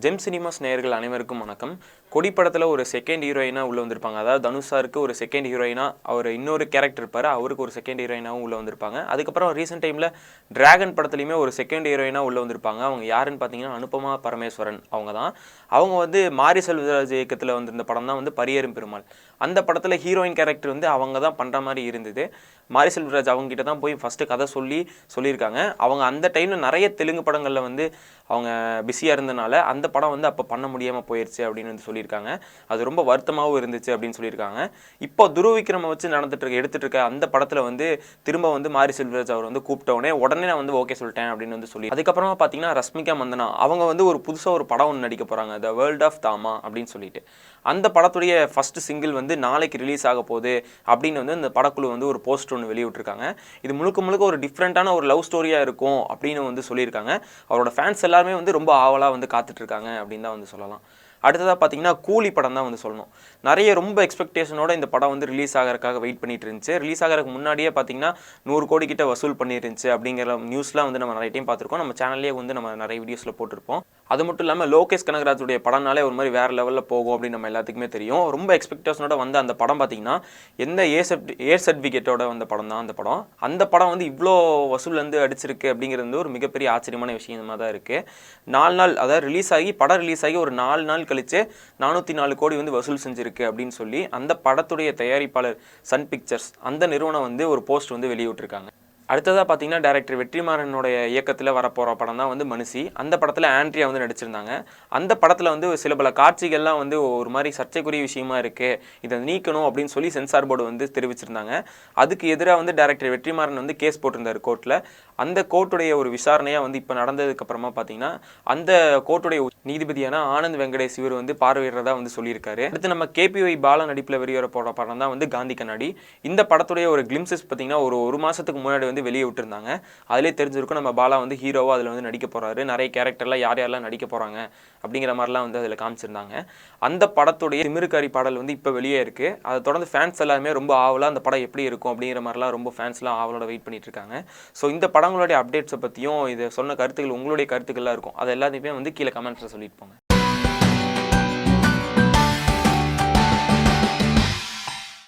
GeM cinemas நேயர்கள் அனைவருக்கும் வணக்கம். கொடி படத்தில் ஒரு செகண்ட் ஹீரோயினாக உள்ளே வந்திருப்பாங்க. அதாவது தனுஷாருக்கு ஒரு செகண்ட் ஹீரோயினாக அவர் இன்னொரு கேரக்டர் இருப்பார். அவருக்கு ஒரு செகண்ட் ஹீரோயினாகவும் உள்ளே வந்திருப்பாங்க. அதுக்கப்புறம் ரீசெண்ட் டைமில் டிராகன் படத்துலையுமே ஒரு செகண்ட் ஹீரோயினாக உள்ளே வந்திருப்பாங்க. அவங்க யாருன்னு பார்த்தீங்கன்னா அனுபமா பரமேஸ்வரன் அவங்க தான் அவங்க வந்து மாரி செல்வராஜ் இயக்கத்தில் வந்திருந்த படம் தான் வந்து பரியேறும் பெருமாள். அந்த படத்தில் ஹீரோயின் கேரக்டர் வந்து அவங்க தான் பண்ணுற மாதிரி இருந்தது. மாரி செல்வராஜ் அவங்ககிட்ட தான் போய் ஃபஸ்ட்டு கதை சொல்லி சொல்லியிருக்காங்க. அவங்க அந்த டைமில் நிறைய தெலுங்கு படங்களில் வந்து அவங்க பிஸியாக இருந்தனால அந்த படம் வந்து அப்போ பண்ண முடியாமல் போயிடுச்சு அப்படின்னு வந்து சொல்லி சொல்லியிருக்காங்க. அது ரொம்ப வருத்தமாகவும் இருந்துச்சு அப்படின்னு சொல்லியிருக்காங்க. இப்போ துருவிக்ரம வச்சு நடந்துட்டு இருக்க எடுத்துட்டு இருக்க அந்த படத்தில் வந்து திரும்ப வந்து மாரி செல்வராஜ் அவர் வந்து கூப்பிட்ட உடனே உடனே நான் வந்து ஓகே சொல்லிட்டேன் அப்படின்னு வந்து சொல்லி அதுக்கப்புறமா பார்த்தீங்கன்னா ரஷ்மிகா மந்தனா அவங்க வந்து ஒரு புதுசாக ஒரு படம் ஒன்று நடிக்க போகிறாங்க த வேர்ல்ட் ஆஃப் தாமா அப்படின்னு சொல்லிட்டு. அந்த படத்துடைய ஃபர்ஸ்ட் சிங்கிள் வந்து நாளைக்கு ரிலீஸ் ஆக போகுது அப்படின்னு வந்து இந்த படக்குழு வந்து ஒரு போஸ்ட் ஒன்று வெளியிட்டிருக்காங்க. இது முழுக்க முழுக்க ஒரு டிஃப்ரெண்ட்டான ஒரு லவ் ஸ்டோரியாக இருக்கும் அப்படின்னு வந்து சொல்லியிருக்காங்க. அவரோட ஃபேன்ஸ் எல்லாருமே வந்து ரொம்ப ஆவலாக வந்து காத்துட்டு இருக்காங்க அப்படின்னு தான் வந்து சொல்லலாம். அடுத்ததாக பார்த்தீங்கன்னா கூலி படம் தான் வந்து சொல்லணும். நிறைய ரொம்ப எக்ஸ்பெக்டேஷனோட இந்த படம் வந்து ரிலீஸ் ஆகிறதுக்காக வெயிட் பண்ணிட்டு இருந்துச்சு. ரிலீஸ் ஆகிறதுக்கு முன்னாடியே பார்த்தீங்கன்னா நூறு கோடி கிட்ட வசூல் பண்ணிருந்துச்சு அப்படிங்கிற நியூஸ்லாம் வந்து நம்ம நிறைய டைம் பார்த்துருக்கோம் நம்ம சேனல்லே வந்து நம்ம நிறைய வீடியோஸில் போட்டிருப்போம். அது மட்டும் இல்லாமல் லோகேஷ் கனகராஜுடைய படம்னாலே ஒரு மாதிரி வேறு லெவலில் போகும் அப்படின்னு நம்ம எல்லாத்துக்குமே தெரியும். ரொம்ப எக்ஸ்பெக்டேஷனோட வந்த அந்த படம் பார்த்தீங்கன்னா எந்த ஏ சர்டி ஏர் சர்டிஃபிகேட்டோட வந்த படம் தான் அந்த படம். அந்த படம் வந்து இவ்வளோ வசூல்லேருந்து அடிச்சிருக்கு அப்படிங்கிறது வந்து ஒரு மிகப்பெரிய ஆச்சரியமான விஷயமா தான் இருக்குது நாலு நாள் அதாவது ரிலீஸ் ஆகி படம் ரிலீஸ் ஆகி ஒரு நாலு நாள் கழிச்சு நானூற்றி நாலு கோடி வந்து வசூல் செஞ்சுருக்கு அப்படின்னு சொல்லி அந்த படத்துடைய தயாரிப்பாளர் சன் பிக்சர்ஸ் அந்த நிறுவனம் வந்து ஒரு போஸ்ட் வந்து வெளியிட்டிருக்காங்க. அடுத்ததாக பார்த்தீங்கன்னா டேரக்டர் வெற்றிமாறனுடைய இயக்கத்தில் வரப்போகிற படம் தான் வந்து மனுஷி. அந்த படத்தில் ஆண்ட்ரியா வந்து நடிச்சிருந்தாங்க. அந்த படத்தில் வந்து சில பல காட்சிகள்லாம் வந்து ஒரு மாதிரி சர்ச்சைக்குரிய விஷயமா இருக்குது இதை நீக்கணும் அப்படின்னு சொல்லி சென்சார் போர்டு வந்து தெரிவிச்சிருந்தாங்க. அதுக்கு எதிராக வந்து டேரக்டர் வெற்றிமாறன் வந்து கேஸ் போட்டிருந்தார் கோர்ட்டில் அந்த கோர்ட்டுடைய ஒரு விசாரணையாக வந்து இப்போ நடந்ததுக்கு அப்புறமா பார்த்தீங்கன்னா அந்த கோர்ட்டுடைய நீதிபதியான ஆனந்த் வெங்கடேஷ் இவர் வந்து பார்வையிடுறதா வந்து சொல்லியிருக்காரு. அடுத்து நம்ம கேபிஒய் பாலா நடிப்பில் வெளியேற போகிற படம் தான் வந்து காந்தி கண்ணாடி. இந்த படத்துடைய ஒரு கிளிம்சஸ் பார்த்தீங்கன்னா ஒரு ஒரு மாதத்துக்கு முன்னாடி வந்து வந்து வெளியே விட்டுருந்தாங்க. அதிலே தெரிஞ்சிருக்கும் நம்ம பாலா வந்து ஹீரோவாக அதில் வந்து நடிக்க போகிறாரு நிறைய கேரக்டர்லாம் யார் யாரெல்லாம் நடிக்க போகிறாங்க அப்படிங்கிற மாதிரிலாம் வந்து அதில் காமிச்சிருந்தாங்க. அந்த படத்துடைய திமிருக்காரி பாடல் வந்து இப்போ வெளியே இருக்குது அதை தொடர்ந்து ஃபேன்ஸ் எல்லாருமே ரொம்ப ஆவலாக அந்த படம் எப்படி இருக்கும் அப்படிங்கிற மாதிரிலாம் ரொம்ப ஃபேன்ஸ்லாம் ஆவலோட வெயிட் பண்ணிட்டு இருக்காங்க. ஸோ இந்த படங்களுடைய அப்டேட்ஸை பற்றியும் இதை சொன்ன கருத்துக்கள் உங்களுடைய கருத்துக்கள்லாம் இருக்கும். அது எல்லாத்தையுமே வந்து கீழே கமெண்ட்ஸில் சொல்லிட்டு போங்க.